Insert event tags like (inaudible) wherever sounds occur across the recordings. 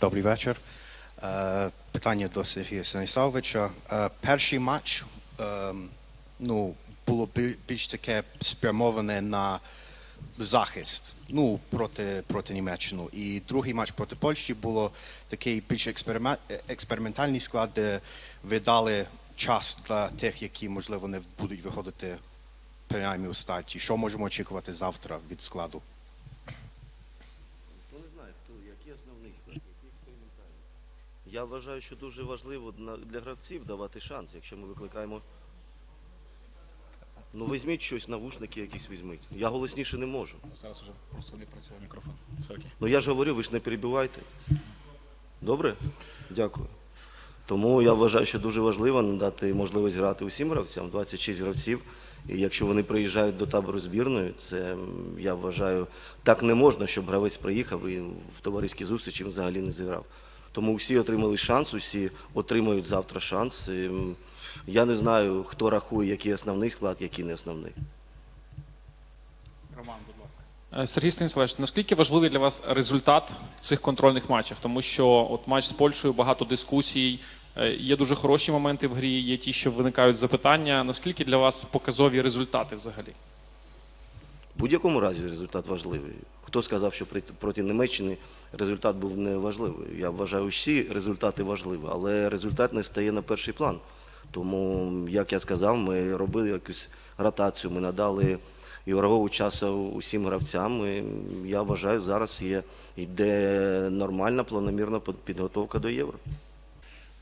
Добрий вечір. Е, Питання до Сергія Станіславовича. Е, Перший матч е, ну, було більш таке спрямоване на захист ну, проти, проти Німеччини. І другий матч проти Польщі було такий більш експериментальний склад, де ви дали час для тих, які, можливо, не будуть виходити принаймні у старті. Що можемо очікувати завтра від складу? Ну не знаю, хто, який основний склад, який експериментальний. Я вважаю, що дуже важливо для гравців давати шанс, якщо ми викликаємо. Ну візьміть щось, навушники якісь візьміть. Я голосніше не можу. Зараз уже просто не працює мікрофон. Все окей. Ну я ж говорю, ви ж не перебивайте. Добре? Дякую. Тому я вважаю, що дуже важливо надати можливість грати усім гравцям, 26 гравців. І якщо вони приїжджають до табору збірної, це я вважаю, так не можна, щоб гравець приїхав і в товариській зустрічі взагалі не зіграв. Тому всі отримали шанс, усі отримають завтра шанс. І, я не знаю, хто рахує, який основний склад, який не основний. Роман, будь ласка. Е, Сергій Станіславович, наскільки важливий для вас результат в цих контрольних матчах? Тому що от матч з Польщею, багато дискусій, є дуже хороші моменти в грі, є ті, що виникають запитання. Наскільки для вас показові результати взагалі? В будь-якому разі результат важливий. Хто сказав, що проти Німеччини результат був не важливий? Я вважаю, всі результати важливі, але результат не стає на перший план. Тому, як я сказав, ми робили якусь ротацію, ми надали ігрового часу усім гравцям. І я вважаю, зараз є йде нормальна планомірна підготовка до євро.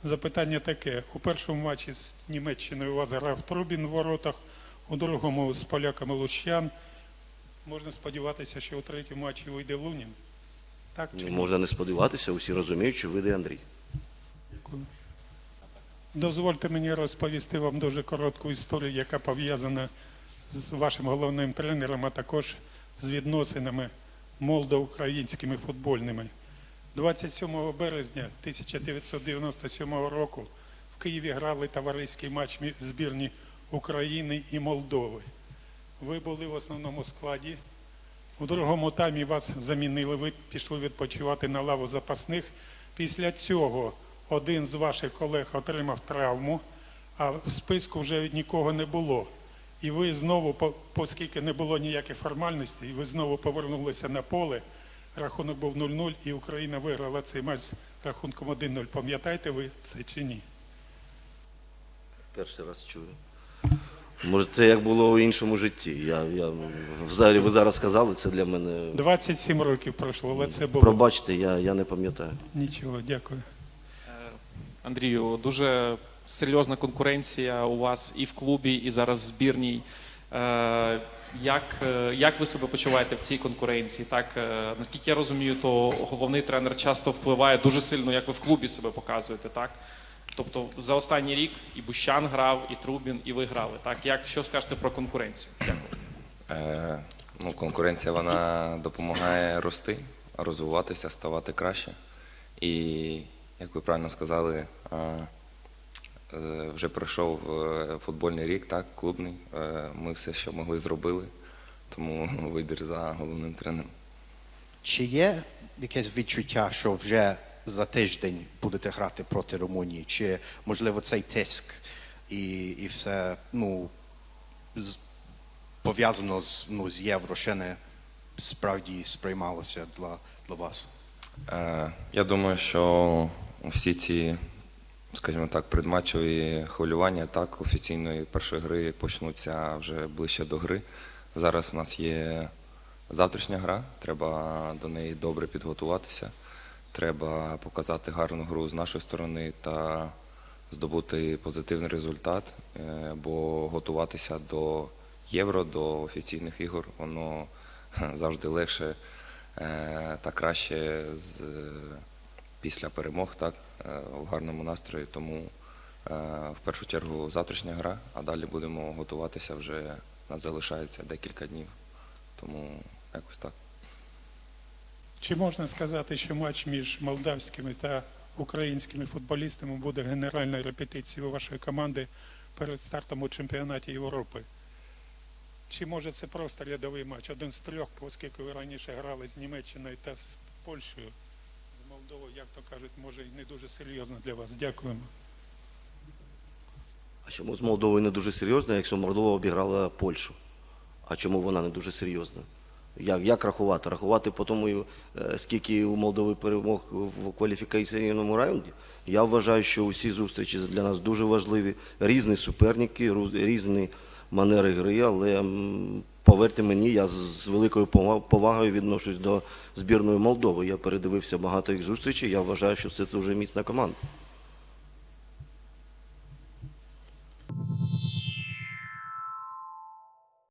Запитання таке. У першому матчі з Німеччиною у вас грав Трубін в воротах, у другому з поляками Лущан. Можна сподіватися, що у третьому матчі вийде Лунін. Так чи ні? Можна не сподіватися, усі розуміють, що вийде Андрій. Дякую. Дозвольте мені розповісти вам дуже коротку історію, яка пов'язана з вашим головним тренером, а також з відносинами молдо-українськими футбольними. 27 березня 1997 року в Києві грали товариський матч збірні України і Молдови. Ви були в основному складі. У другому таймі вас замінили, ви пішли відпочивати на лаву запасних. Після цього один з ваших колег отримав травму, а в списку вже нікого не було. І ви знову, оскільки не було ніяких формальностей, ви знову повернулися на поле. Рахунок був 0-0, і Україна виграла цей матч з рахунком 1-0. Пам'ятаєте ви це чи ні? Перший раз чую. Може, це як було у іншому житті. Я, я, взагалі, ви зараз сказали, це для мене. 27 років пройшло, але це було Пробачте, я, я не пам'ятаю. нічого. Дякую. Андрію, дуже серйозна конкуренція у вас і в клубі, і зараз в збірній. Е, Як, е, як ви себе почуваєте в цій конкуренції? Так, е, наскільки я розумію, то головний тренер часто впливає дуже сильно, як ви в клубі себе показуєте, так? Тобто за останній рік і Бущан грав, і Трубін, і ви грали. Так, як що скажете про конкуренцію? Дякую. Е, ну, конкуренція вона допомагає рости, розвиватися, ставати краще. І, як ви правильно сказали, вже пройшов е, футбольний рік, так, клубний. Е, Ми все, що могли, зробили. Тому (laughs) вибір за головним тренером. Чи є якесь відчуття, що вже за тиждень будете грати проти Румунії? Чи можливо цей тиск і, і все ну, з- пов'язано з, ну, з євро ще не справді сприймалося для, для вас? Е, Я думаю, що всі ці, скажімо так, предматчові хвилювання так, офіційної першої гри почнуться вже ближче до гри. Зараз у нас є завтрашня гра, треба до неї добре підготуватися. Треба показати гарну гру з нашої сторони та здобути позитивний результат, е, бо готуватися до євро, до офіційних ігор, воно завжди легше е, та краще з, після перемог, так, е, в гарному настрої. Тому е, в першу чергу завтрашня гра, а далі будемо готуватися вже нас залишається декілька днів. Тому якось так. Чи можна сказати, що матч між молдавськими та українськими футболістами буде генеральною репетицією вашої команди перед стартом у чемпіонаті Європи? Чи може це просто рядовий матч? Один з трьох, оскільки ви раніше грали з Німеччиною та з Польщею, Молдова, як то кажуть, може і не дуже серйозно для вас. Дякуємо. А чому з Молдовою не дуже серйозно, якщо Молдова обіграла Польщу? А чому вона не дуже серйозна? Як, як рахувати? Рахувати по тому, е, скільки у Молдови перемог в кваліфікаційному раунді? Я вважаю, що усі зустрічі для нас дуже важливі. Різні суперники, різні манери гри, але повірте мені, я з, великою повагою відношусь до збірної Молдови. Я передивився багато їх зустрічей. Я вважаю, що це дуже міцна команда.